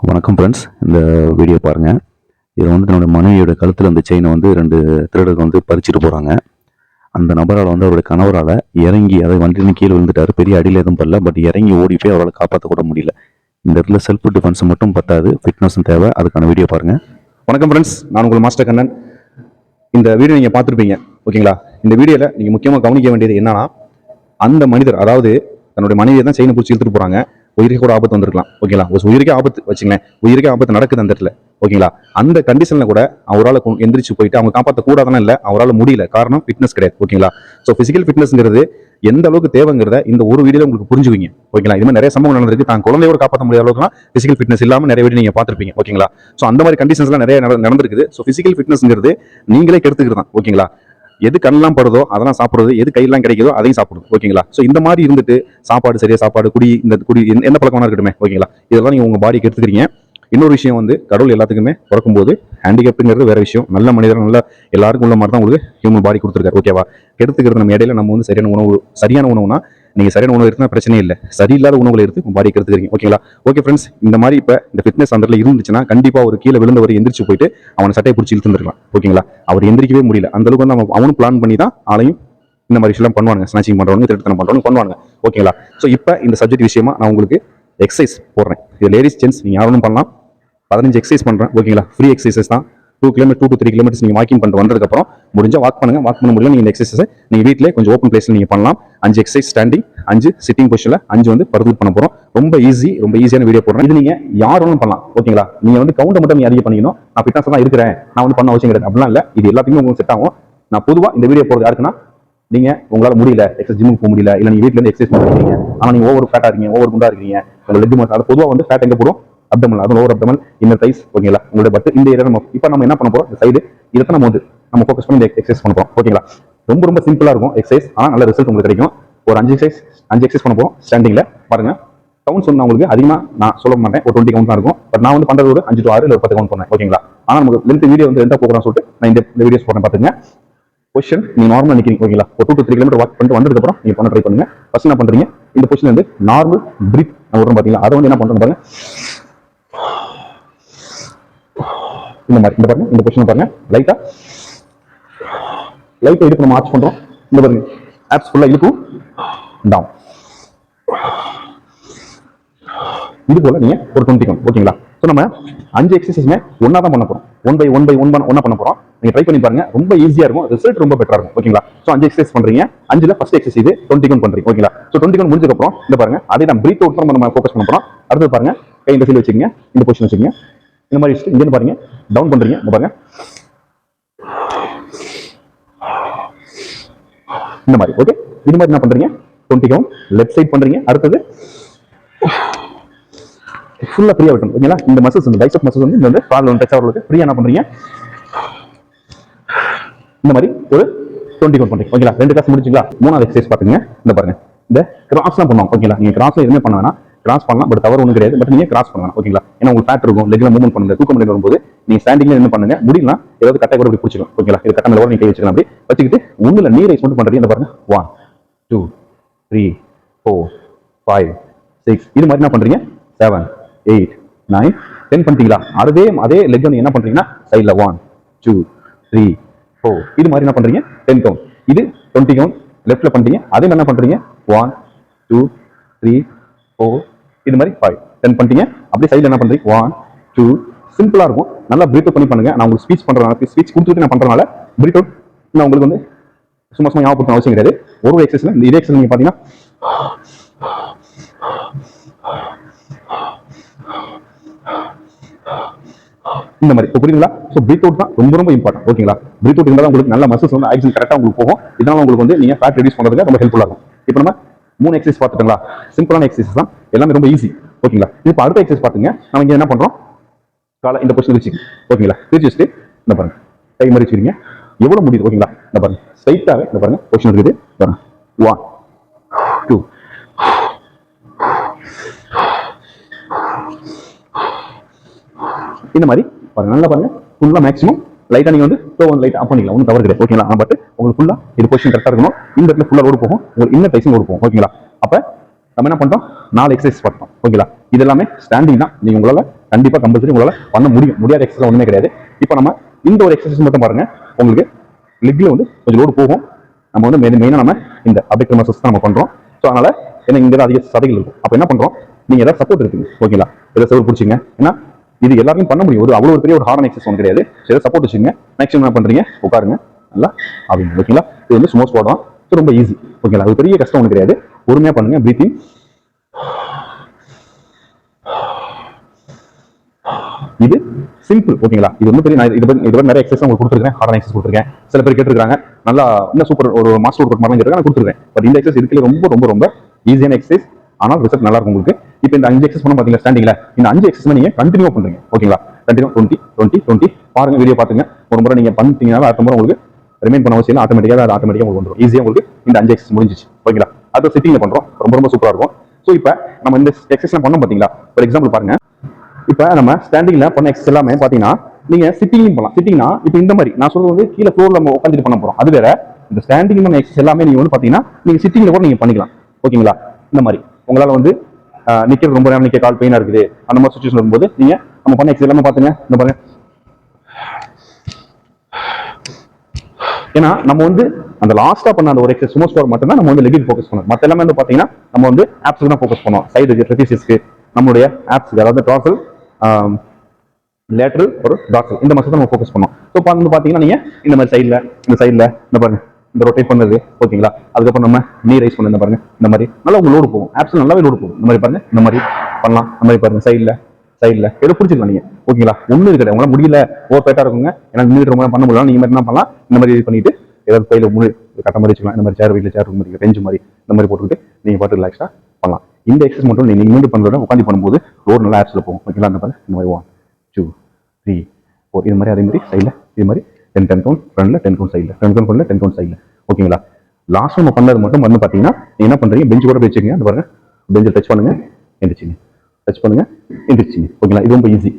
வணக்கம் ஃப்ரெண்ட்ஸ் இந்த வீடியோ பாருங்கள் இதில் வந்து தன்னோட மனைவியோட கழுத்தில் அந்த செயினை வந்து ரெண்டு திருடர்கள் வந்து பறிச்சுட்டு போகிறாங்க அந்த நபரால் வந்து அவருடைய கணவரால் இறங்கி அதை வண்டியில் கீழே விழுந்துட்டாரு. பெரிய அடியில் எதுவும் படல. பட் இறங்கி ஓடி போய் அவரால் காப்பாற்றக்கூட முடியல. இந்த இடத்துல செல்ஃப் டிஃபென்ஸ் மட்டும் பத்தாது. ஃபிட்னஸும் தேவை. அதுக்கான வீடியோ பாருங்கள் வணக்கம் ஃப்ரெண்ட்ஸ் நான் உங்கள் மாஸ்டர் கண்ணன். இந்த வீடியோ நீங்கள் பார்த்துருப்பீங்க. ஓகேங்களா? இந்த வீடியோவில் நீங்கள் முக்கியமாக கவனிக்க வேண்டியது என்னன்னா அந்த மனிதர் அதாவது தன்னுடைய மனைவியை தான் செயினை பிடிச்சி இழுத்துட்டு போகிறாங்க உயிருக்கு கூட ஆபத்து வந்திருக்கலாம். ஓகேங்களா ஒரு உயிருக்கே ஆபத்து வச்சுங்களேன். உயிருக்கே ஆபத்து நடக்குது அந்த இடத்துல. ஓகேங்களா அந்த கண்டிஷனில் கூட அவரால் எந்திரிச்சு போயிட்டு அவங்க காப்பாற்றக்கூடாதுன்னு இல்லை. அவரால் முடியல. காரணம் ஃபிட்னஸ் கிடையாது. ஓகேங்களா ஸோ ஃபிசிக்கல் ஃபிட்னஸ்ங்கிறது எந்த அளவுக்கு தேவைங்கிறத இந்த ஒரு வீடியோ உங்களுக்கு புரிஞ்சுவீங்க ஓகேங்களா இது மாதிரி நிறைய சம்பவம் நடந்திருக்கு. தான் குழந்தையோட காப்பாற்ற முடியாத அளவுக்குலாம் ஃபிசிக்கல் ஃபிட்னஸ் இல்லாமல் நிறைய வீடியோ நீங்கள் பார்த்துருப்பீங்க. ஓகேங்களா ஸோ அந்த மாதிரி கண்டிஷன்ஸ்லாம் நிறைய நடந்திருக்குது. ஸோ ஃபிசிக்கல் ஃபிட்னஸ்ங்கிறது நீங்களே கெடுத்துக்கிறது தான். ஓகேங்களா எது கண்ணெல்லாம் படுதோ அதெல்லாம் சாப்பிடுறது எது கையெல்லாம் கிடைக்குதோ அதையும் சாப்பிடுது ஓகேங்களா? ஸோ இந்த மாதிரி இருந்துட்டு சாப்பாடு சரியா சாப்பாடு குடி இந்த குடி எந்த- பழக்கமாக இருக்கட்டுமே ஓகேங்களா? இதெல்லாம் நீங்கள் உங்கள் பாடிக்கு எடுத்துக்கிறீங்க. இன்னொரு விஷயம் வந்து கடவுள் எல்லாத்துக்குமே பிறக்கும்போது ஹேண்டிகேப்டுங்கிறது வேற விஷயம். நல்ல மனிதர் நல்ல எல்லாருக்கும் உள்ள மாதிரி தான் உங்களுக்கு ஹியூமன் பாடி கொடுத்துருக்காரு ஓகேவா எடுத்துக்கிறது நம்ம இடையில நம்ம வந்து சரியான உணவு சரியான உணவுனா நீங்கள் சரியான உணவு எடுத்தா பிரச்சனை இல்லை. சரியில்லாத உணவுகளை எடுத்து உங்கள் பாடி கெடுத்துக்கிறீங்க ஓகேங்களா ஓகே ஃப்ரெண்ட்ஸ் இந்த மாதிரி இப்போ இந்த ஃபிட்னஸ் அந்த இடத்துல இருந்துச்சுன்னா கண்டிப்பாக ஒரு கீழே விழுந்தவர் எந்திரிச்சு போயிட்டு அவனை சட்டையை பிடிச்சி இழுத்துருக்கலாம் ஓகேங்களா அவர் எந்திரிக்கவே முடியல. அந்தளவுக்கு வந்து அவன் அவனும் பிளான் பண்ணி தான் ஆளையும் இந்த மாதிரி விஷயம் பண்ணுவாங்க ஸ்நாச்சிங் பண்ணுறவங்க திருட்டுத்தனம் பண்ணுறவங்க பண்ணுவாங்க ஓகேங்களா ஸோ இப்போ இந்த சப்ஜெக்ட் விஷயமா நான் உங்களுக்கு எக்ஸசைஸ் போடுறேன். இது லேடிஸ் ஜென்ஸ் நீங்கள் யாரும் பண்ணலாம். பதினஞ்சு எக்ஸசைஸ் பண்ணுறேன் ஓகேங்களா ஃப்ரீ எக்ஸசைஸ் தான். Two kilometre two to three kilometres நீங்க வாக்கிங் பண்ணிட்டு வந்ததுக்கப்புறம் முடிஞ்சால் வாக் பண்ணுங்கள் வாக் பண்ண முடியல நீங்கள் இந்த எக்ஸசைஸ் நீங்கள் வீட்டிலே கொஞ்சம் ஓப்பன் பிளேஸில் நீங்க பண்ணலாம். அஞ்சு எக்ஸசைஸ் ஸ்டாண்டிங் அஞ்சு சிட்டிங் பொசிஷன்ல அஞ்சு வந்து பருது பண்ண போறோம். ரொம்ப ஈஸி ரொம்ப ஈஸியான வீடியோ போடுறோம் இது நீங்கள் யார் ஒன்றும் பண்ணலாம். ஓகேங்களா நீங்கள் வந்து கவுண்டை மட்டும் நீ அதிகம் பண்ணிக்கணும். நான் ஃபிட்னஸ் தான் இருக்கிறேன். நான் வந்து பண்ண அவசியம் கிடையாது. அப்படிலாம் இல்லை. இது எல்லாத்துக்குமே உங்களுக்கு செட் ஆகும். நான் பொதுவாக இந்த வீடியோ போகிறது யாருக்குன்னா நீங்க உங்களால முடியல. எக்ஸசைஸ் ஜிம்முக்கு போக முடியல. இல்ல நீங்க வீட்ல இருந்து எக்ஸசைஸ் பண்ணிருக்கீங்க ஆனா நீங்க ஓவர் ஃபேட்டா இருக்கீங்க ஓவர் குண்டா இருக்கீங்க. உங்க லெக் மசில் அது பொதுவா வந்து ஃபேட் எங்க போடும்? அப்டமல் அதுவும் ஓவர் அப்டமல் இன்னர் தைஸ் ஓகேங்களா உங்களுடைய பட்டு இந்த ஏரியா நம்ம இப்போ நம்ம என்ன பண்ண போறோம்? இந்த சைடு இதை நம்ம வந்து நம்ம ஃபோக்கஸ் பண்ணி இந்த எக்ஸசைஸ் பண்ண போறோம் ஓகேங்களா ரொம்ப ரொம்ப சிம்பிளா இருக்கும் எக்ஸசைஸ் ஆனால் நல்ல ரிசல்ட் உங்களுக்கு கிடைக்கும். ஒரு அஞ்சு எக்ஸசைஸ் அஞ்சு எக்ஸசைஸ் பண்ண போறோம் ஸ்டாண்டிங்ல பாருங்க கவுண்ட்ஸ் வந்து உங்களுக்கு அதிகமாக நான் சொல்ல மாட்டேன் ஒரு டுவெண்ட்டி கவுண்ட் தான் இருக்கும். பட் நான் வந்து பண்றது ஒரு அஞ்சு டு ஆறு இல்லை பத்து கவுண்ட் பண்ணேன் ஓகேங்களா ஆனால் நமக்கு லென்த் வீடியோ வந்து எந்த போகிறோம் சொல்லிட்டு நான் இந்த வீடியோஸ் போகிறேன் பார்த்துங்க பொசிஷன் நீ நார்மலாக நிற்கிறீங்க ஓகேங்களா ஒரு two to three kilometre walk பண்ணிட்டு வந்ததுக்கு அப்புறம் நீங்க பண்ண ட்ரை பண்ணுங்க. ஃபஸ்ட் என்ன பண்ணுறீங்க இந்த பொசிஷன் வந்து நார்மல் பிரீத் நான் விடுறோம் பாத்தீங்களா? அதை வந்து என்ன பண்றேன் பாருங்க. இந்த மாதிரி இந்த பாருங்க இந்த பொசிஷன் பாருங்க. லைட்டா லைட்டா இடுப்பு நம்ம ஆர்ச் பண்றோம். இந்த பாருங்க. ஆப்ஸ் ஃபுல்லா இழுக்கும் டவுன் இது போல நீங்க ஒரு டுவெண்ட்டி ஓகேங்களா ஸோ நம்ம அஞ்சு எக்ஸசைஸ்மே ஒன்னா தான் பண்ண போறோம். One by one by one ஒன்னா பண்ண போறோம். நீங்க ட்ரை பண்ணி பாருங்க. ரொம்ப ஈஸியா இருக்கும். ரிசல்ட் ரொம்ப பெட்டரா இருக்கும். ஓகேங்களா ஸோ அஞ்சு எக்ஸசைஸ் பண்றீங்க. அஞ்சுல ஃபர்ஸ்ட் எக்ஸசைஸ் இது டுவெண்ட்டி கவுண்ட் பண்றீங்க. ஓகேங்களா ஸோ டுவெண்ட்டி கவுண்ட் முடிஞ்சதுக்கு அப்புறம் இந்த பாருங்க அதே நம்ம பிரீத் அவுட் நம்ம ஃபோக்கஸ் பண்ண போறோம். அடுத்து பாருங்க கை இந்த சைடு வச்சுக்கங்க இந்த பொசிஷன் வச்சுக்கங்க. இந்த மாதிரி வச்சுட்டு இங்க பாருங்க டவுன் பண்ணுறீங்க இந்த பாருங்க. இந்த மாதிரி ஓகே இது மாதிரி என்ன பண்ணுறீங்க டுவெண்ட்டி கவுண்ட் லெஃப்ட் சைட் பண்ணுறீங்க அடுத்தது. ஃபுல்லாக ஃப்ரீயாக விட்டணும் ஓகேங்களா இந்த மசில்ஸ் இந்த பைசப் மசில்ஸ் வந்து இந்த வந்து கால் ஒன் டச் ஆகிறதுக்கு ஃப்ரீயாக என்ன பண்ணுறீங்க இந்த மாதிரி ஒரு டுவெண்ட்டி கவுண்ட் பண்ணுறீங்க ஓகேங்களா ரெண்டு கிளாஸ் முடிச்சுங்களா மூணாவது எக்ஸசைஸ் பாத்துங்க இந்த பாருங்க. இந்த கிராஸ்லாம் பண்ணுவாங்க ஓகேங்களா நீங்கள் கிராஸ்ல எதுவுமே பண்ண வேணாம். கிராஸ் பண்ணலாம். பட் தவறு ஒன்றும் கிடையாது. பட் நீங்கள் கிராஸ் பண்ணலாம். ஓகேங்களா ஏன்னா உங்களுக்கு ஃபேட் இருக்கும். லெக்ல மூவ்மெண்ட் பண்ணுங்க. தூக்க முடியும் வரும்போது நீங்கள் ஸ்டாண்டிங்ல என்ன பண்ணுங்க. முடியலாம் ஏதாவது கட்டை கூட இப்படி பிடிச்சிக்கலாம் ஓகேங்களா இது கட்டை மேல கூட கை வச்சுக்கலாம். அப்படி வச்சுக்கிட்டு ஒண்ணுல நீர் ரைஸ் மட்டும் பண்றீங்க இந்த பாருங்க. One two three four five six இது மாதிரி என்ன பண்ணுறீங்க செவன் எயிட் நைன் டென் பண்ணிட்டீங்களா? அதே அதே லெக் நீங்க என்ன பண்ணுறீங்கன்னா சைடில் ஒன் டூ த்ரீ ஃபோர் இது மாதிரி என்ன பண்ணுறீங்க டென் கவுண்ட் இது டுவெண்ட்டி கவுண்ட் லெஃப்ட்ல பண்ணுறீங்க அதே மாதிரி என்ன பண்ணுறீங்க ஒன் டூ த்ரீ ஃபோர் இது மாதிரி ஃபைவ் டென் பண்ணிட்டீங்க. அப்படியே சைடில் என்ன பண்ணுறீங்க ஒன் டூ சிம்பிளா இருக்கும். நல்லா பிரீத் பண்ணி பண்ணுங்க. நான் உங்களுக்கு ஸ்பீச் பண்ணுறதுனால ஸ்பீச் கொடுத்துட்டு நான் பண்றதுனால பிரீத் அவுட் நான் உங்களுக்கு வந்து சும்மா சும்மா ஞாபகப்படுத்த அவசியம் கிடையாது. ஒரு எக்ஸசைஸ்ல இந்த இதே எக்ஸசைஸ் நீங்க பாத்தீங்கன்னா இந்த மாதிரி. இப்போ புரியுதுங்களா? ஸோ பிரீத் அவுட் தான் ரொம்ப ரொம்ப இம்பார்ட்டன்ட் ஓகேங்களா பிரீத் அவுட் இருந்தால் உங்களுக்கு நல்ல மசில்ஸ் வந்து ஆக்சிஜன் கரெக்டாக உங்களுக்கு போகும். இதனால உங்களுக்கு வந்து நீங்க ஃபேட் ரெடியூஸ் பண்ணுறதுக்கு ரொம்ப ஹெல்ப்ஃபுல்லாக இருக்கும் இப்போ நம்ம மூணு எக்ஸசைஸ் பார்த்துட்டுங்களா? சிம்பிளான எக்ஸசைஸ் தான். எல்லாமே ரொம்ப ஈஸி ஓகேங்களா இப்போ அடுத்த எக்ஸசைஸ் பார்த்துங்க. நம்ம இங்கே என்ன பண்ணுறோம் காலை இந்த பொசிஷன் வச்சு ஓகேங்களா பிரிச்சு வச்சுட்டு இந்த பாருங்க. கை மாதிரி வச்சுக்கிறீங்க. எவ்வளவு முடியுது? ஓகேங்களா இந்த பாருங்க. ஸ்ட்ரைட்டாகவே இந்த பாருங்க. பொசிஷன் இருக்குது. பாருங்க. ஒன் டூ இந்த மாதிரி. பாருங்க நல்லா பாருங்க. ஃபுல்லாக மேக்ஸிமம் லைட்டா நீங்க வந்து டோ வந்து லைட் ஆஃப் பண்ணிக்கலாம். ஒன்றும் தவறு கிடையாது. ஓகேங்களா பட் உங்களுக்கு ஃபுல்லா இது பொசிஷன் கரெக்டாக இருக்கணும். இந்த இடத்துல ஃபுல்லா ரோடு போகும். உங்களுக்கு இன்னும் டைசிங் ரோடு போகும். ஓகேங்களா அப்ப நம்ம என்ன பண்ணுறோம் நாலு எக்ஸசைஸ் பண்ணுறோம் ஓகேங்களா இது எல்லாமே ஸ்டாண்டிங் தான். நீங்க உங்களால கண்டிப்பாக கம்பல்சரி உங்களால் பண்ண முடியும். முடியாத எக்ஸசைஸ் ஒன்றுமே கிடையாது. இப்போ நம்ம இந்த ஒரு எக்ஸசைஸ் மட்டும் பாருங்க. உங்களுக்கு லெக்ல வந்து கொஞ்சம் லோடு போகும். நம்ம வந்து மெயின் மெயினாக நம்ம இந்த அபெக்டர் மசல்ஸ் தான் நம்ம பண்ணுறோம் ஸோ அதனால ஏன்னா இங்கே தான் அதிக சதைகள் இருக்கும். அப்போ என்ன பண்றோம்? நீங்க ஏதாவது சப்போர்ட் இருக்குங்க ஓகேங்களா ஏதாவது சப்போர்ட் பிடிச்சிங்க ஏன்னா இது எல்லாருமே பண்ண முடியும். ஒரு அவ்வளோ ஒரு பெரிய ஒரு ஹார்ன் எக்ஸஸ் ஒன்று கிடையாது. சரி சப்போர்ட் வச்சுங்க மேக்ஸிமம் என்ன பண்ணுறீங்க உட்காருங்க. நல்லா அப்படின்னு ஓகேங்களா இது வந்து ஸ்மோ ஸ்குவாட் தான். ஸோ ரொம்ப ஈஸி ஓகேங்களா அது பெரிய கஷ்டம் ஒன்று கிடையாது. பொறுமையாக பண்ணுங்க. ப்ரீத்திங் இது சிம்பிள் ஓகேங்களா இது வந்து பெரிய நான் இது பத்தி- இது நிறைய எக்ஸசைஸ் உங்களுக்கு கொடுத்துருக்கேன். ஹார்ட் எக்ஸசைஸ் கொடுத்துருக்கேன். சில பேர் கேட்டிருக்காங்க நல்லா இன்னும் சூப்பர் ஒரு மாஸ்டர் ஒர்க் மாதிரி கேட்டிருக்காங்க நான் கொடுத்துருக்கேன். பட் இந்த எக்ஸசைஸ் இருக்கிற ரொம்ப ரொம்ப ரொம்ப ஈஸியான எக்ஸசைஸ் ஆனால் ரிசல்ட் நல்லா இருக்கும் உங்களுக்கு. இப்போ இந்த அஞ்சு எக்ஸஸ் பண்ண பார்த்தீங்களா ஸ்டாண்டிங்ல இந்த அஞ்சு எக்ஸஸ் நீங்க கண்டினியூ பண்ணுறீங்க ஓகேங்களா? கண்டினியூ டுவெண்ட்டி டுவெண்ட்டி டுவெண்ட்டி பாருங்க வீடியோ பார்த்துங்க ஒரு முறை நீங்க பண்ணிட்டீங்கன்னா அடுத்த முறை உங்களுக்கு ரிமைன் பண்ண அவசியம் ஆட்டோமேட்டிக்காக அது ஆட்டோமேட்டிக்காக உங்களுக்கு வந்துடும் ஈஸியாக உங்களுக்கு இந்த அஞ்சு எக்ஸஸ் முடிஞ்சிச்சு. ஓகேங்களா? அது சிட்டிங்க பண்றோம். ரொம்ப ரொம்ப சூப்பரா இருக்கும். ஸோ இப்போ நம்ம இந்த எக்ஸசைஸ் பண்ணோம் பாத்தீங்களா? ஒரு எக்ஸாம்பிள் பாருங்க. இப்போ நம்ம ஸ்டாண்டிங்ல பண்ண எக்ஸஸ் எல்லாமே பாத்தீங்கன்னா நீங்க சிட்டிங்லையும் பண்ணலாம். சிட்டிங்னா இப்போ இந்த மாதிரி நான் சொல்றது வந்து கீழே ஃப்ளோர்ல நம்ம உட்காந்துட்டு பண்ண போறோம். அது வேற இந்த ஸ்டாண்டிங் பண்ண எக்ஸஸ் எல்லாமே நீங்க வந்து பாத்தீங்கன்னா நீங்க சிட்டிங்ல கூட நீங்க பண்ணிக்கலாம். ஓகேங்களா? இந்த மாதிரி. உங்களால் வந்து நிற்கிறது நிக்கிறது ரொம்ப நேரம் நிற்க கால் பெயினாக இருக்குது. அந்த மாதிரி சுச்சுவேஷன் வரும்போது நீங்க நம்ம பண்ண எக்ஸ் எல்லாமே பாத்துங்க. இந்த பாருங்க. ஏன்னா நம்ம வந்து அந்த லாஸ்ட்டாக பண்ண அந்த ஒரு எக்ஸஸ் சுமோ ஸ்கோர் மட்டும்தான் நம்ம வந்து லெகில் ஃபோக்கஸ் பண்ணணும் மத்த எல்லாமே வந்து பார்த்தீங்கன்னா நம்ம வந்து ஆப்ஸ்க்கு தான் ஃபோக்கஸ் பண்ணோம். சைடு ட்ரெபிசிஸ்க்கு நம்மளுடைய ஆப்ஸ்க்கு அதாவது டார்சல் லேட்டரல் ஒரு டார்சல் இந்த மசில் நம்ம ஃபோக்கஸ் பண்ணோம். ஸோ வந்து பார்த்தீங்கன்னா நீங்க இந்த மாதிரி சைடில் இந்த சைடில் இந்த பாருங்கள் இந்த ரொட்டேட் பண்ணுறது ஓகேங்களா? அதுக்கப்புறம் நம்ம நீ ரைஸ் பண்ண பாருங்க இந்த மாதிரி. நல்லா உங்க லோடு போகும். ஆப்ஸ் நல்லாவே லோடு போகும். இந்த மாதிரி பாருங்க இந்த மாதிரி பண்ணலாம். இந்த மாதிரி பாருங்க சைடில் சைடில் எது பிடிச்சிக்கலாம் நீங்க? ஓகேங்களா? ஒன்றும் இருக்காது உங்களால் முடியல. ஓவர் பேட்டாக இருக்குங்க எனக்கு நின்றுட்டு ரொம்ப பண்ண முடியல நீங்கள் மாதிரி என்ன பண்ணலாம். இந்த மாதிரி இது பண்ணிட்டு ஏதாவது கையில் முழு கட்ட மாதிரி வச்சுக்கலாம். இந்த மாதிரி சேர் வீட்டில் சேர் மாதிரி பெஞ்சு மாதிரி இந்த மாதிரி போட்டுக்கிட்டு நீங்கள் பாட்டு ரிலாக்ஸாக பண்ணலாம். இந்த எக்ஸசைஸ் மட்டும் நீங்கள் மீண்டும் பண்ணுறத உட்காந்து பண்ணும்போது ரோடு நல்லா ஆப்ஸில் போகும். ஓகேங்களா? இந்த மாதிரி இந்த மாதிரி ஒன் டூ த்ரீ ஃபோர் இது மாதிரி அதே மாதிரி சைடில் இது மாதிரி டென் டென் கவுண்ட் ஃப்ரண்ட்ல டென் கவுண்ட் சைடில் டென் கவுண்ட் ஃப்ரண்ட்ல டென் கவுண்ட் சைடில் ஓகேங்களா லாஸ்ட் நம்ம பண்ணது மட்டும் வந்து பார்த்தீங்கன்னா என்ன பண்றீங்க? பெஞ்ச் கூட போய் வச்சுக்கோங்க. அந்த பாருங்க. பெஞ்சில் டச் பண்ணுங்க. எந்திரிச்சிங்க டச் பண்ணுங்க. எந்திரிச்சிங்க ஓகேங்களா இது ரொம்ப ஈஸி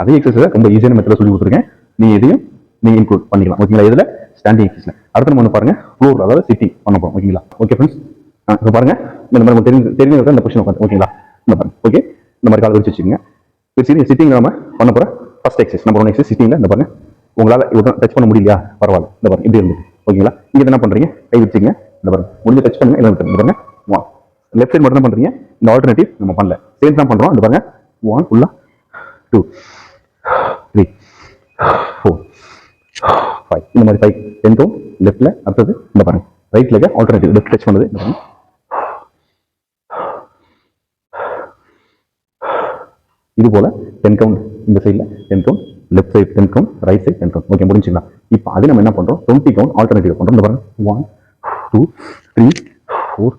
அதே எக்ஸசைஸ் ரொம்ப ஈஸியான மெத்தட சொல்லி கொடுத்துருக்கேன். நீ இதையும் நீங்க இன்க்ளூட் பண்ணிக்கலாம். ஓகேங்களா இதுல ஸ்டாண்டிங் எக்ஸசைஸ் அடுத்து நம்ம பாருங்க. ஃப்ளோர் அதாவது சிட்டி பண்ண போறோம். ஓகேங்களா ஓகே ஃப்ரெண்ட்ஸ் இப்போ பாருங்க. இந்த மாதிரி உங்களுக்கு தெரிஞ்சு தெரிஞ்ச இந்த கொஸ்டின் உட்காந்து ஓகேங்களா இந்த பாருங்க. ஓகே இந்த மாதிரி கால் வச்சு வச்சுக்கோங்க. இப்போ சிட்டிங் நம்ம பண்ண போற first exercise number one exercise சிட்டிங்ல இந்த பாருங்க. உங்களால் இவ்வளோ டச் பண்ண முடியலையா? பரவாயில்ல. இந்த பாருங்க இப்படி இருந்து ஓகேங்களா? நீங்கள் என்ன பண்ணுறீங்க கை வச்சுங்க இந்த பாருங்க. முடிஞ்ச டச் பண்ணுங்க இல்லை இந்த பாருங்க. வா லெஃப்ட் சைடு மட்டும் தான் பண்ணுறீங்க இந்த ஆல்டர்னேட்டிவ் நம்ம பண்ணல. சேஞ்ச் தான் பண்ணுறோம் இந்த பாருங்க. ஒன் ஃபுல்லா டூ த்ரீ ஃபோர் ஃபைவ் இந்த மாதிரி ஃபைவ் டென் லெஃப்டில் அடுத்தது இந்த பாருங்க. ரைட் லெக்க ஆல்டர்னேட்டிவ் லெஃப்ட் டச் பண்ணுது. இந்த பாருங்க. இது போல டென் கவுண்ட் இந்த சைடில் ten count left side ten count right side ten count okay முடிஞ்சுங்களா? இப்போ அது நம்ம என்ன பண்ணுறோம் டுவெண்ட்டி கவுண்ட் ஆல்டர்னேட்டிவ் பண்ணுறோம் இந்த பாருங்க. ஒன் டூ த்ரீ ஃபோர்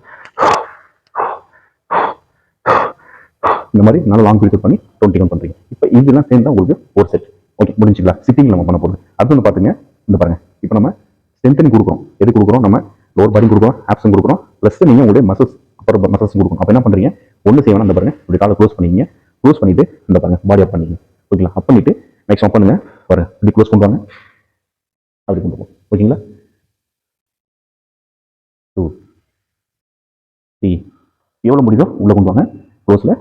இந்த மாதிரி நல்லா லாங் பீரியட் பண்ணி டுவெண்ட்டி கவுண்ட் பண்ணுறீங்க இப்போ இதெல்லாம் சேர்ந்தா உங்களுக்கு ஒரு செட் ஓகே முடிஞ்சுங்களா? சிட்டிங் நம்ம பண்ண போகுது அடுத்து வந்து பாத்துங்க. இந்த பாருங்க. இப்போ நம்ம ஸ்ட்ரென்த்தனிங் கொடுக்குறோம் எது கொடுக்குறோம் நம்ம லோவர் பாடி கொடுக்குறோம் ஆப்ஸும் கொடுக்குறோம் ப்ளஸ் நீங்கள் உங்களுடைய மசல்ஸ் அப்புறம் மசல்ஸ் கொடுக்கணும். அப்போ என்ன பண்ணுறீங்க ஒன்று செய்யணும் இந்த பாருங்க. இப்படி காலை க்ளோஸ் பண்ணிக்கிங்க. க்ளோஸ் பண்ணிட்டு இந்த பாருங்க பாடி அப் பண்ணிக்கிங்க. ஓகேங்களா அப் பண்ணிட்டு மேக்ஸிமம் அப் பண்ணுங்க. பாருங்க. இப்படி க்ளோஸ் கொண்டு வாங்க. அப்படி கொண்டு போகும் ஓகேங்களா? டூ த்ரீ எவ்வளோ முடியுதோ உள்ளே கொண்டு வாங்க. க்ளோஸில்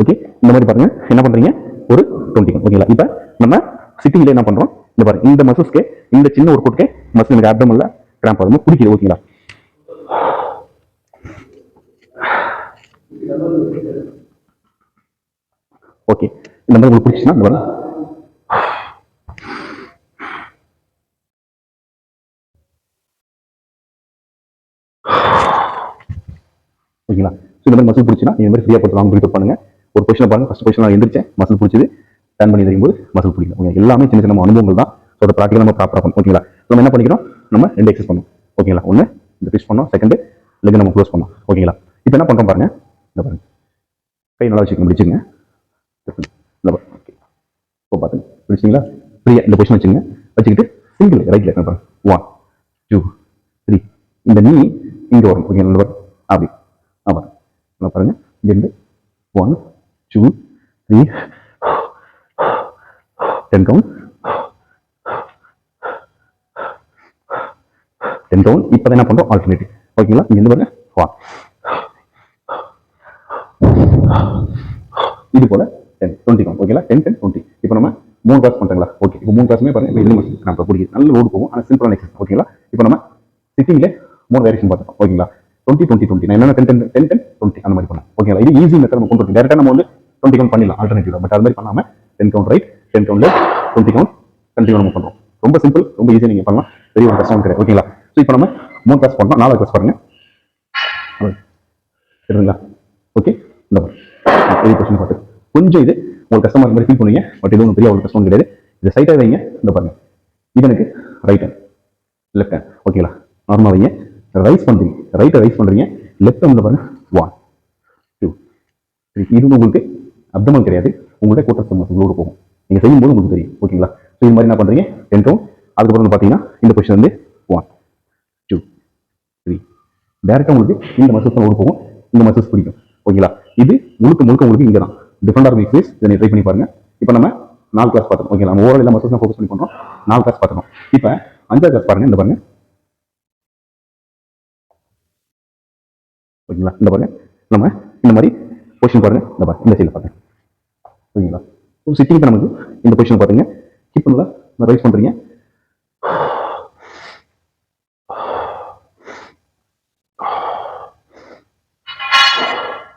ஓகே இந்த மாதிரி பாருங்கள் என்ன பண்ணுறீங்க ஒரு டுவெண்ட்டி ஓகேங்களா? இப்போ நம்ம சிட்டிங்கில் என்ன பண்ணுறோம் இந்த பாருங்க. இந்த மசில்ஸ்க்கு இந்த சின்ன ஒரு கோட்டுக்கு மசில் எனக்கு அப்டமல்ல கிராம்ப் ஆகும் பிடிக்குது ஓகேங்களா? ஓகே இந்த மாதிரி உங்களுக்கு பிடிச்சுன்னா இந்த ஓகேங்களா? ஸோ இந்த மாதிரி மசில் பிடிச்சினா இந்த மாதிரி ஃப்ரீயாக போட்டு லாங் பிரீத் பண்ணுங்க. ஒரு பொசிஷன் பாருங்க. ஃபஸ்ட் பொசிஷன் எந்திரிச்சேன். மசில் பிடிச்சது. டர்ன் பண்ணி தெரியும் போது மசில் பிடிக்கும். ஓகே எல்லாமே சின்ன சின்ன அனுபவங்கள் தான். ஸோ அதை ப்ராக்டிக்கல் நம்ம ப்ராப்பராக பண்ணும் ஓகேங்களா? நம்ம என்ன பண்ணிக்கிறோம்? நம்ம ரெண்டு எக்ஸஸ் பண்ணோம் ஓகேங்களா? ஒன்று இந்த ஃபிஷ் பண்ணோம் செகண்ட் லெக் நம்ம க்ளோஸ் பண்ணோம் ஓகேங்களா? இப்போ என்ன பண்ணுறோம் பாருங்க. இந்த பாருங்க. கை நல்லா வச்சுக்கணும் பிடிச்சிங்க இந்த இப்போ பார்த்துங்க பிடிச்சிங்களா ஃப்ரீயா இந்த பொசிஷன் வச்சுங்க வச்சுக்கிட்டு சிங்கிள் ரைட்ல நம்பர் ஒன் டூ த்ரீ இந்த நீ இங்கே வரும் ஓகே நண்பர் அப்படி. ஆமாம் நல்லா பாருங்க. இங்கேருந்து one two three ten count ten count இப்போ என்ன பண்ணுறோம் ஆல்டர்னேட்டிவ் ஓகேங்களா இங்கேருந்து பாருங்க. ஒன் இது போல் ஓகேங்களா? டென் டென் டுவெண்ட்டி இப்போ நம்ம மூணு கிளாஸ் பண்ணுறங்களா ஓகே இப்போ மூணு கிளாஸுமே பாருங்க இப்போ நம்ம இப்போ நல்ல லோடு போகும். ஆனால் சிம்பிளான எக்ஸசைஸ் ஓகேங்களா? இப்போ நம்ம சிட்டிங்கில் மூணு வேரியேஷன் பார்த்துட்டோம் ஓகேங்களா? டுவெண்ட்டி டுவெண்ட்டி டுவெண்ட்டி நான் என்னென்ன ten ten ten ten twenty அந்த மாதிரி பண்ணலாம். ஓகேங்களா? இது ஈஸி மெத்தட் நம்ம கொண்டு வரணும். டேரெக்டாக நம்ம வந்து டுவெண்ட்டி கவுண்ட் பண்ணிடலாம் ஆல்டர்னேட்டிவ் பட் அது மாதிரி பண்ணாமல் ten count right ten count twenty count continue நம்ம பண்ணுறோம் ரொம்ப சிம்பிள் ரொம்ப ஈஸியாக நீங்கள் பண்ணலாம். பெரிய ஒரு கஷ்டம் கிடையாது. ஓகேங்களா? ஸோ இப்போ நம்ம மூணு கிளாஸ் பண்ணலாம். நாலாவது கிளாஸ் பாருங்க. சரிங்களா? ஓகே இந்த மாதிரி பெரிய கொஸ்டின் பார்த்து கொஞ்சம் இது உங்களுக்கு கஷ்டமாக இருக்க மாதிரி ஃபீல் பண்ணுவீங்க. பட் இது ஒன்றும் பெரிய அவ்வளோ கஷ்டம் கிடையாது. இதை சைட்டாக வைங்க. இந்த பாருங்க. இது எனக்கு ரைட் ஹேண்ட் லெஃப்ட் ஹேண்ட் ஓகேங்களா நார்மலாக வைங்க. ரைஸ் பண்ணுறீங்க ரைட்டை ரைஸ் பண்ணுறீங்க லெஃப்ட் ஹேண்டில் பாருங்க. ஒன் டூ த்ரீ இது உங்களுக்கு அப்டமல் கிடையாது. உங்களுடைய கூட்ட மசிலோடு போகும். நீங்கள் செய்யும்போது உங்களுக்கு தெரியும். ஓகேங்களா ஸோ இது மாதிரி என்ன பண்ணுறீங்க டென் அதுக்கப்புறம் வந்து பார்த்தீங்கன்னா இந்த பொசிஷன் வந்து ஒன் டூ த்ரீ டேரெக்டாக உங்களுக்கு இந்த மசில்ஸ் ஓடு போகும். இந்த மசில்ஸ் பிடிக்கும். ஓகேங்களா இது முழுக்க முழுக்க உங்களுக்கு இங்கே தான் டிஃப்ரெண்ட் ஆஃப் குவிஸ் இதை ட்ரை பண்ணி பாருங்க. இப்போ நம்ம நாலு கிளாஸ் பார்த்தோம் ஓகேங்களா நம்ம ஓவரால் எல்லாம் மசில்ஸ் ஃபோக்கஸ் பண்ணி பண்ணுறோம் நாலு கிளாஸ் பார்த்துக்கோம் இப்போ அஞ்சாவது கிளாஸ் பாருங்க. இந்த பாருங்க. ஓகேங்களா இந்த பாருங்க. நம்ம இந்த மாதிரி பொசிஷன் பாருங்க. இந்த பாருங்க. இந்த சைடில் பாருங்க. ஓகேங்களா சிட்டிங் நமக்கு இந்த பொசிஷன் பாருங்க ஹிப் நல்லா ரைஸ் பண்ணுறீங்க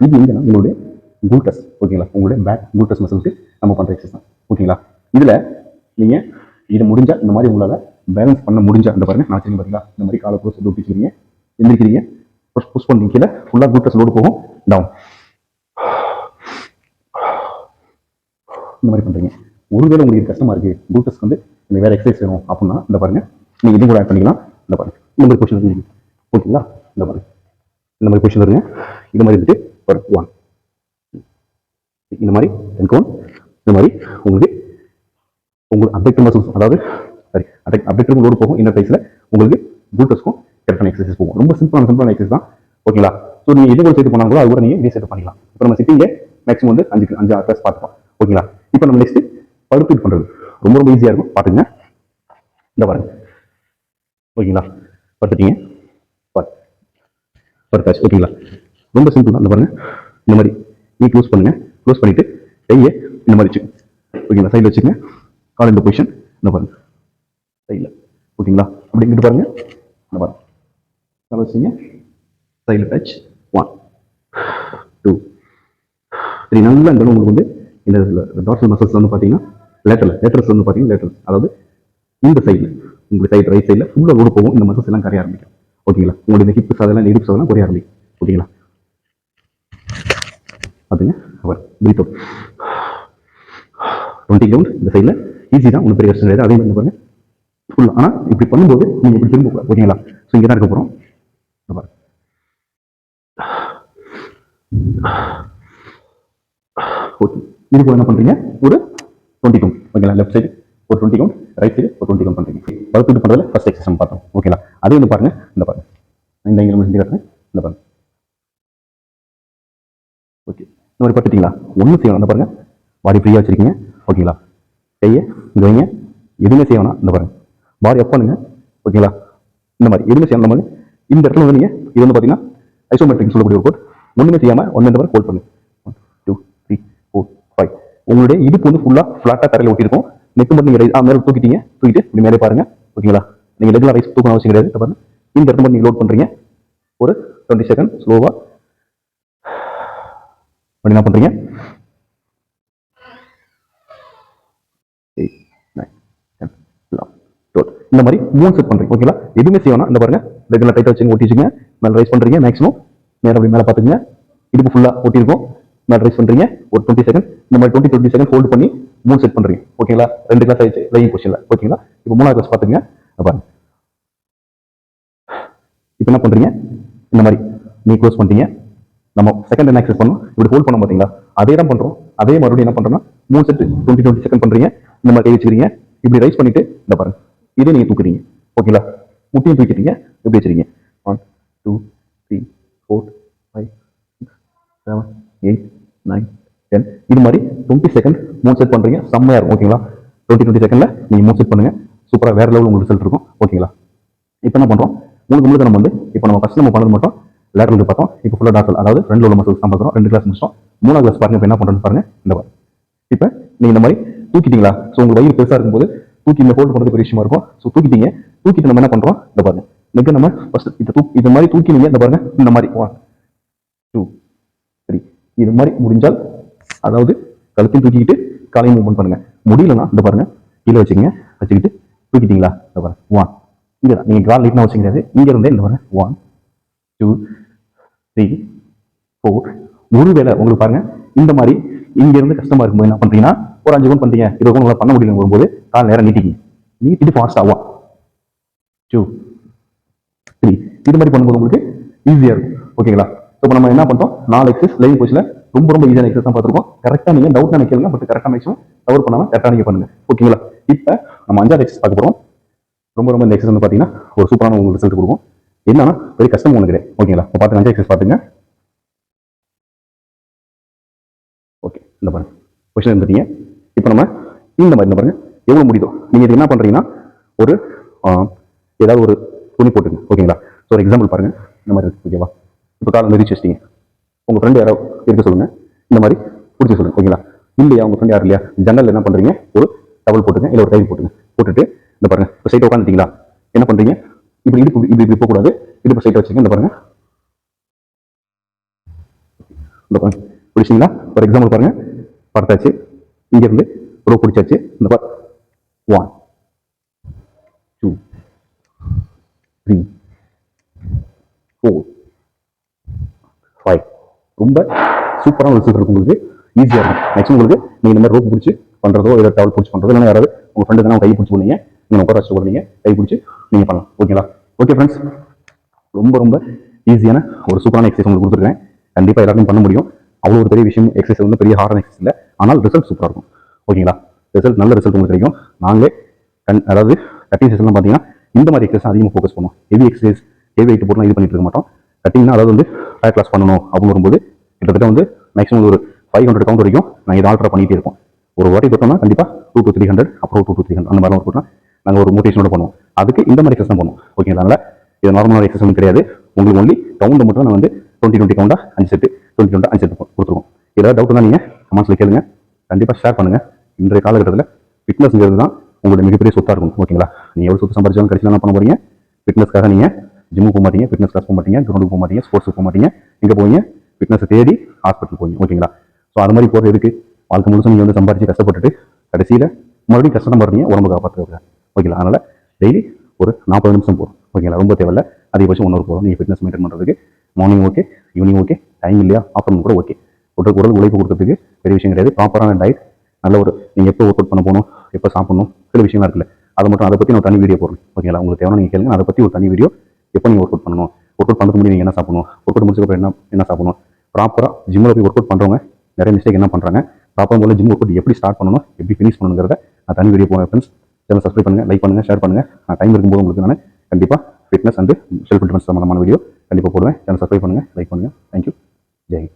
இது எங்கன்னா உங்களுடைய குல்டஸ் ஓகேங்களா உங்களுடைய பேக் குல்டஸ் மசிலுக்கு நம்ம பண்ணுற எக்ஸசைஸ் தான். ஓகேங்களா இதில் நீங்கள் இதை முடிஞ்சா இந்த மாதிரி உங்களால் பேலன்ஸ் பண்ண முடிஞ்சால் இந்த பாருங்க நான் சரி பார்த்தீங்களா இந்த மாதிரி காலை க்ளோஸ் டூட்டி வச்சுக்கிறீங்க எந்திரிக்கிறீங்க. புஷ் புஷ் பண்ணி கீழே ஃபுல்லாக குல்டஸ் லோடு போகும். டவுன் இந்த மாதிரி பண்ணுறீங்க ஒருவேளை உங்களுக்கு கஷ்டமாக இருக்குது குல்டஸ்க்கு வந்து இந்த வேறு எக்ஸசைஸ் வேணும் அப்படின்னா இந்த பாருங்க நீங்கள் இது கூட ஆட் பண்ணிக்கலாம். இந்த பாருங்கள் இந்த மாதிரி கொஷின் ஓகேங்களா இந்த பாருங்கள் இந்த மாதிரி கொஷின் வருங்க. இந்த மாதிரி இருந்துட்டு ஒரு ஒன் இந்த மாதிரி டென் இந்த மாதிரி உங்களுக்கு உங்களுக்கு அப்டேட் மசில்ஸ் அதாவது சாரி அப்டெக்ட் அப்டேட் லோடு போகும். இன்னர் டைஸில் உங்களுக்கு குளுட்டஸ்க்கும் கரெக்டான எக்ஸசைஸ் போகும். ரொம்ப சிம்பிளான சிம்பிளான எக்ஸசைஸ் தான். ஓகேங்களா ஸோ நீங்கள் எது கூட சேர்த்து பண்ணாங்களோ அது கூட நீங்கள் இதே சேர்த்து பண்ணிக்கலாம். இப்போ நம்ம சிட்டிங்க மேக்ஸிமம் வந்து அஞ்சு அஞ்சு ஆறு கிளாஸ் பார்த்துப்போம். ஓகேங்களா இப்போ நம்ம நெக்ஸ்ட் பருப்பீட் பண்ணுறது ரொம்ப ரொம்ப ஈஸியாக இருக்கும். பார்த்துங்க இந்த பாருங்க. ஓகேங்களா பார்த்துட்டீங்க. பாரு ஓகேங்களா ரொம்ப சிம்பிள் தான். இந்த பாருங்க. இந்த மாதிரி நீ யூஸ் பண்ணுங்க. க்ளோஸ் பண்ணிட்டு கையை இந்த மாதிரி வச்சுக்கோங்க ஓகேங்களா சைடில் வச்சுக்கோங்க. கால் இந்த பொசிஷன் இந்த பாருங்க. சைடில் ஓகேங்களா அப்படிங்கிட்டு பாருங்க. இந்த பாருங்க. நல்லா வச்சுங்க சைடில் டச் ஒன் டூ த்ரீ நல்லா இந்த உங்களுக்கு வந்து இந்த டார்சல் மசில்ஸ் வந்து பார்த்தீங்கன்னா லேட்டரில் லேட்டர்ஸ் வந்து பார்த்தீங்கன்னா லேட்டர்ஸ் அதாவது இந்த சைடில் உங்களுக்கு சைடு ரைட் சைடில் ஃபுல்லாக லோடு போகும். இந்த மசில்ஸ் எல்லாம் கரைய ஆரம்பிக்கும். ஓகேங்களா உங்களுடைய இந்த ஹிப்ஸ் அதெல்லாம் இந்த இடுப்ஸ் அதெல்லாம் குறைய ஆரம்பிக்கும். ஓகேங்களா அதுங்க அவர் பிரீத் அவுட் டுவெண்ட்டி கவுண்ட் இந்த சைடில் ஈஸி தான். ஒன்றும் பெரிய கஷ்டம் கிடையாது அதே மாதிரி பாருங்க. ஃபுல் ஆனால் இப்படி பண்ணும்போது நீங்கள் இப்படி திரும்ப ஓகேங்களா? ஸோ இங்கே தான் இருக்க போகிறோம் பாருங்க. ஓகே இது கூட என்ன பண்ணுறீங்க ஒரு டுவெண்ட்டி கவுண்ட் ஓகேங்களா? லெஃப்ட் சைடு ஒரு டுவெண்ட்டி கவுண்ட் ரைட் சைடு ஒரு டுவெண்ட்டி கவுண்ட் பண்ணுறீங்க பர்ஃபெக்ட் பண்ணுறதுல ஃபர்ஸ்ட் எக்ஸசைஸ் பார்த்தோம். ஓகேங்களா? அதே வந்து பாருங்க. இந்த பாருங்க. இந்த இங்கே செஞ்சு காட்டுறேன் இந்த பாருங்க. இந்த மாதிரி பார்த்துட்டீங்களா ஒன்றும் செய்யணும். இந்த பாருங்கள் பாடி ஃப்ரீயாக வச்சுருக்கீங்க. ஓகேங்களா கையை இங்கே வைங்க. எதுவுமே செய்யணும் இந்த பாருங்கள் பாடி அப் பண்ணுங்க. ஓகேங்களா இந்த மாதிரி. எதுவுமே செய்யணும் இந்த மாதிரி. இந்த இடத்துல வந்து நீங்கள் இது வந்து பார்த்தீங்கன்னா ஐசோமெட்ரிக் சொல்லக்கூடிய ஒரு கோட் ஒன்றுமே செய்யாமல் ஒன்று இந்த மாதிரி ஹோல்ட் பண்ணுங்க. One two three four five உங்களுடைய இடுப்பு வந்து ஃபுல்லாக ஃப்ளாட்டாக தரையில் ஒட்டியிருக்கும். நெக்கு மட்டும் நீங்கள் மேலே தூக்கிட்டீங்க. தூக்கிட்டு இப்படி மேலே பாருங்கள் ஓகேங்களா நீங்கள் ரெகுலர் ரைஸ் தூக்கணும் அவசியம் கிடையாது. இந்த இந்த இடத்துல மட்டும் நீங்கள் லோட் பண்ணுறீங்க ஒரு டுவெண்ட்டி செகண்ட் ஸ்லோவாக அப்படி என்ன பண்ணுறீங்க இந்த மாதிரி மூணு செட் பண்ணுறீங்க ஓகேங்களா எதுவுமே செய்யணும் இந்த பாருங்க. ரெகுலர் டைட்டாக வச்சுங்க ஒட்டி வச்சுங்க மேலே ரைஸ் பண்ணுறீங்க மேக்ஸிமம் மேலே அப்படி மேலே பார்த்துங்க இடுப்பு ஃபுல்லாக ஒட்டியிருக்கும். மேலே ரைஸ் பண்ணுறீங்க ஒரு டுவெண்ட்டி செகண்ட் இந்த மாதிரி டுவெண்ட்டி டுவெண்ட்டி செகண்ட் ஹோல்ட் பண்ணி மூணு செட் பண்ணுறீங்க ஓகேங்களா ரெண்டு கிளாஸ் ஆயிடுச்சு. லைன் பொசிஷனில் ஓகேங்களா இப்போ மூணாவது கிளாஸ் பார்த்துங்க பாருங்க. இப்போ என்ன பண்ணுறீங்க இந்த மாதிரி. நீ க்ளோஸ் பண்ணிட்டீங்க. நம்ம செகண்ட் என்ன ஆக்சஸ் பண்ணோம் இப்படி ஹோல்ட் பண்ண பார்த்தீங்களா? அதே தான் பண்ணுறோம் அதே மறுபடியும் என்ன பண்ணுறோம்னா மூணு செட் டுவெண்ட்டி டுவெண்ட்டி செகண்ட் பண்ணுறீங்க இந்த மாதிரி கை வச்சுக்கிறீங்க. இப்படி ரைஸ் பண்ணிட்டு இந்த பாருங்க. இதே நீங்கள் தூக்குறீங்க. ஓகேங்களா முட்டியும் தூக்கிட்டீங்க. எப்படி வச்சுறீங்க one two three four five six seven eight nine ten இது மாதிரி டுவெண்ட்டி செகண்ட் மூணு செட் பண்ணுறீங்க செம்மையாக இருக்கும். ஓகேங்களா டுவெண்ட்டி டுவெண்ட்டி செகண்டில் நீங்கள் மூணு செட் பண்ணுங்கள் சூப்பராக வேறு லெவல் உங்களுக்கு ரிசல்ட் இருக்கும். ஓகேங்களா இப்போ என்ன பண்ணுறோம் முழுக்க முழுக்க நம்ம வந்து இப்போ நம்ம ஃபஸ்ட் நம்ம பண்ணது மட்டும் லேட்டரல் பார்த்தோம் இப்போ ஃபுல்லாக டாக்டர் அதாவது ரெண்டு உள்ள மசில்ஸ் தான் பார்க்குறோம் ரெண்டு கிளாஸ் முடிச்சோம் மூணாவது கிளாஸ் பாருங்க இப்போ என்ன பண்ணுறோன்னு பாருங்க இந்த பாருங்க இப்போ நீங்கள் இந்த மாதிரி தூக்கிட்டீங்களா? ஸோ உங்கள் வயிறு பெருசாக இருக்கும்போது தூக்கி இந்த ஹோல்டு பண்ணுறது பெரிய விஷயமா இருக்கும். ஸோ தூக்கிட்டீங்க தூக்கிட்டு நம்ம என்ன பண்ணுறோம் இந்த பாருங்க. நெக்கு நம்ம ஃபஸ்ட் இந்த தூக்கி இந்த மாதிரி தூக்கி நீங்கள் இந்த பாருங்க இந்த மாதிரி. ஒன் டூ த்ரீ இது மாதிரி முடிஞ்சால் அதாவது கழுத்தையும் தூக்கிக்கிட்டு காலையும் மூவ்மெண்ட் பண்ணுங்க. முடியலன்னா இந்த பாருங்க கீழே வச்சுக்கங்க வச்சுக்கிட்டு தூக்கிட்டீங்களா? இந்த பாருங்க. ஒன் இதுதான் நீங்கள் கால் லைட்னா வச்சுக்கிறது இங்கே இருந்தே இந்த பாருங்க. ஒன் டூ த்ரீ ஃபோர் ஒருவேளை உங்களுக்கு பாருங்க இந்த மாதிரி இங்க இருந்து கஷ்டமா இருக்கும்போது என்ன பண்றீங்கன்னா ஒரு அஞ்சு குணம் பண்றீங்க இருபது குணம் பண்ண முடியல வரும்போது கால் நேரம் நீட்டிங்க நீட்டிட்டு ஃபாஸ்ட் ஆகும் டூ த்ரீ இது மாதிரி பண்ணும்போது உங்களுக்கு ஈஸியா இருக்கும். ஓகேங்களா இப்போ நம்ம என்ன பண்ணிட்டோம்? நாலு எக்ஸஸ் லைவ் போச்சுல ரொம்ப ரொம்ப ஈஸியான எக்ஸஸ் தான் பார்த்துருக்கோம். கரெக்டாக நீங்கள் டவுட் நினைக்கலாம் பட் கரெக்டாக மேக்ஸிமம் டவுட் பண்ணாமல் கரெக்டாக நீங்கள் பண்ணுங்க. ஓகேங்களா இப்போ நம்ம அஞ்சாவது எக்ஸஸ் பார்க்க போகிறோம் ரொம்ப ரொம்ப இந்த எக்ஸஸ் வந்து பார்த்தீங்கன்னா ஒரு சூப்பரான உங்களுக்கு ரிசல்ட் கொடுக்கும். என்னன்னா பெரிய கஷ்டம் ஒன்று கிடையாது. ஓகேங்களா இப்போ பார்த்து அஞ்சு எக்ஸஸ் பார்த்துங்க. ஓகே இந்த பாருங்க. கொஸ்டின் இருந்துட்டீங்க இப்போ நம்ம இந்த மாதிரி இந்த பாருங்க. எவ்வளோ முடியுதோ? நீங்கள் என்ன பண்ணுறீங்கன்னா ஒரு ஏதாவது ஒரு துணி போட்டுங்க ஓகேங்களா ஸோ ஒரு எக்ஸாம்பிள் பாருங்க. இந்த மாதிரி இருக்குது ஓகேவா இப்போ காலம் விரிச்சு வச்சிட்டீங்க. உங்கள் ஃப்ரெண்டு யாரோ இருக்க சொல்லுங்கள் இந்த மாதிரி பிடிச்சி சொல்லுங்க. ஓகேங்களா இல்லையா? உங்கள் ஃப்ரெண்ட் யாரும் இல்லையா? ஜன்னல் என்ன பண்ணுறீங்க ஒரு டவல் போட்டுங்க. இல்லை ஒரு டைல் போட்டுங்க. போட்டுட்டு இந்த பாருங்க. இப்போ சைட்டை உட்காந்துட்டீங்களா என்ன பண்ணுறீங்க இப்படி இடுப்பு இப்படி இப்படி போகக்கூடாது. இடுப்பு சைட்டை வச்சுங்க இந்த பாருங்க. இந்த பாருங்க. பிடிச்சிங்களா ஃபார் எக்ஸாம்பிள் பாருங்க. பார்த்தாச்சு. இங்கிருந்து ரோ பிடிச்சாச்சு. இந்த பார் one two three four five ரொம்ப சூப்பரான ரிசல்ட் இருக்கும் உங்களுக்கு. ஈஸியாக இருக்கும். மேக்ஸிமம் உங்களுக்கு நீங்கள் இந்த மாதிரி ரோப் பிடிச்சி பண்ணுறதோ இல்லை டவல் பிடிச்சி பண்ணுறதோ இல்லை யாராவது உங்கள் ஃப்ரெண்டு தானே கை பிடிச்சி பண்ணீங்க. நீங்கள் உட்கார வச்சு போடுறீங்க கை பிடிச்சி நீங்கள் பண்ணலாம். ஓகேங்களா ஓகே ஃப்ரெண்ட்ஸ் ரொம்ப ரொம்ப ஈஸியான ஒரு சூப்பரான எக்ஸசைஸ் உங்களுக்கு கொடுத்துருக்கேன். கண்டிப்பாக எல்லாருக்கும் பண்ண முடியும். அவ்வளோ ஒரு பெரிய விஷயம் எக்ஸசைஸ் வந்து பெரிய ஹார்டான எக்ஸசைஸ் இல்லை. ஆனால் ரிசல்ட் சூப்பராக இருக்கும். ஓகேங்களா ரிசல்ட் நல்ல ரிசல்ட் உங்களுக்கு கிடைக்கும். நாங்களே கண் அதாவது கட்டிங் செஷன்லாம் பார்த்தீங்கன்னா இந்த மாதிரி எக்ஸசைஸ் அதிகமாக ஃபோக்கஸ் பண்ணுவோம். ஹெவி எக்ஸசைஸ் ஹெவி வெயிட் போட்டுலாம் இது பண்ணிட்டு இருக்க மாட்டோம். கட்டிங்னா அதாவது வந்து டயர் கிளாஸ் பண்ணணும் அப்படின்னு வரும்போது கிட்டத்தட்ட வந்து மேக்ஸிமம் ஒரு ஃபைவ் ஹண்ட்ரட் கவுண்ட் வரைக்கும் நாங்கள் இதை ஆல்ட்ரா பண்ணிகிட்டே இருப்போம். ஒரு வாட்டி தொட்டோம்னா கண்டிப்பாக டூ டூ த்ரீ ஹண்ட்ரட் அப்புறம் டூ டூ த்ரீ ஹண்ட்ரட் அந்த மாதிரிலாம் போட்டால் நாங்கள் ஒரு மோட்டிவேஷனோட பண்ணுவோம். அதுக்கு இந்த மாதிரி எக்ஸசைஸ் தான் பண்ணுவோம். ஓகேங்களா அதனால இது நார்மலான எக்ஸசைஸ் கிடையாது. உங்களுக்கு ஒன்லி கவுண்ட் மட்டும் நான் வந்து டுவெண்ட்டி டுவெண்ட்டி கவுண்டா அஞ்சு செட்டு டுவெண்ட்டி டுவெண்ட்டி அஞ்சு செட்டு கொடுத்துருவோம். ஏதாவது டவுட் தான் நீங்கள் கமெண்ட்ஸில் கேளுங்க. கண்டிப்பாக ஷேர் பண்ணுங்கள் இன்றைய காலகட்டத்தில் ஃபிட்னஸ்ங்கிறது தான் உங்களுடைய மிகப்பெரிய சொத்தாக இருக்கும். ஓகேங்களா நீங்கள் எவ்வளோ சொத்து சம்பாதிச்சாலும் கடைசியில் என்ன பண்ண போறீங்க? ஃபிட்னஸ்க்காக நீங்கள் ஜிம்முக்கு போக மாட்டீங்க ஃபிட்னஸ் கிளாஸ் போக மாட்டீங்க கிரௌண்டுக்கு போக மாட்டீங்க ஸ்போர்ட்ஸுக்கு போக மாட்டீங்க. இங்கே போவீங்க? ஃபிட்னஸை தேடி ஹாஸ்பிட்டல் போவீங்க. ஓகேங்களா ஸோ அது மாதிரி போகிறது எதுக்கு? வாழ்க்கை முழுசும் நீங்கள் வந்து சம்பாதிச்சு கஷ்டப்பட்டுட்டு கடைசியில் மறுபடியும் கஷ்டம் படுறீங்க. உடம்பு காப்பாற்றுறது ஓகேங்களா? அதனால் டெய்லி ஒரு நாற்பது நிமிஷம் போதும். ஓகேங்களா? ரொம்ப தேவையில்ல. அதிகபட்சம் ஒன்று போதும். நீங்கள் ஃபிட்னஸ் மெயின்டைன் பண்ணுறதுக்கு morning okay evening okay time இல்லையா? ஆஃப்டர்நூன் கூட ஓகே உடல் உடல் உழைப்பு கொடுக்கறதுக்கு பெரிய விஷயம் கிடையாது. ப்ராப்பரான டயட் நல்ல ஒரு நீங்கள் எப்போ ஒர்க் அவுட் பண்ண போகணும் எப்போ சாப்பிடணும் சில விஷயங்கள் இருக்குல்ல. அதை மட்டும் அதை பற்றி நான் தனி வீடியோ போடுறேன். ஓகேங்களா? உங்களுக்கு தேவையான நீங்கள் கேளுங்க. அதை பற்றி ஒரு தனி வீடியோ எப்போ நீங்கள் ஒர்க் அவுட் பண்ணணும் ஒர்க் அவுட் பண்ணுறதுக்கு முன்னாடி நீங்கள் என்ன சாப்பிடணும் ஒர்க் அவுட் முடிச்சதுக்கப்புறம் என்ன என்ன சாப்பிடணும்? ப்ராப்பராக ஜிம்மில் போய் ஒர்க் அவுட் பண்ணுறவங்க நிறைய மிஸ்டேக் என்ன பண்ணுறாங்க ப்ராப்பராக போல ஜிம் ஒர்க் அவுட் எப்படி ஸ்டார்ட் பண்ணணும் எப்படி ஃபினிஷ் பண்ணணுங்கிறத நான் தனி வீடியோ போகிறேன் ஃப்ரெண்ட்ஸ் சேனல் சப்ஸ்கிரைப் பண்ணுங்கள் லைக் பண்ணுங்கள் ஷேர் பண்ணுங்கள் நான் டைம் இருக்கும்போது உங்களுக்கு நான் கண்டிப்பாக ஃபிட்னஸ் அண்ட் செல்ஃப் டிஃபென்ஸ் சம்மந்தமான வீடியோ கண்டிப்பாக போடுவேன் சேனல் சப்ஸ்கிரைப் பண்ணுங்கள் லைக் பண்ணுங்கள் தேங்க்யூ ஜெய்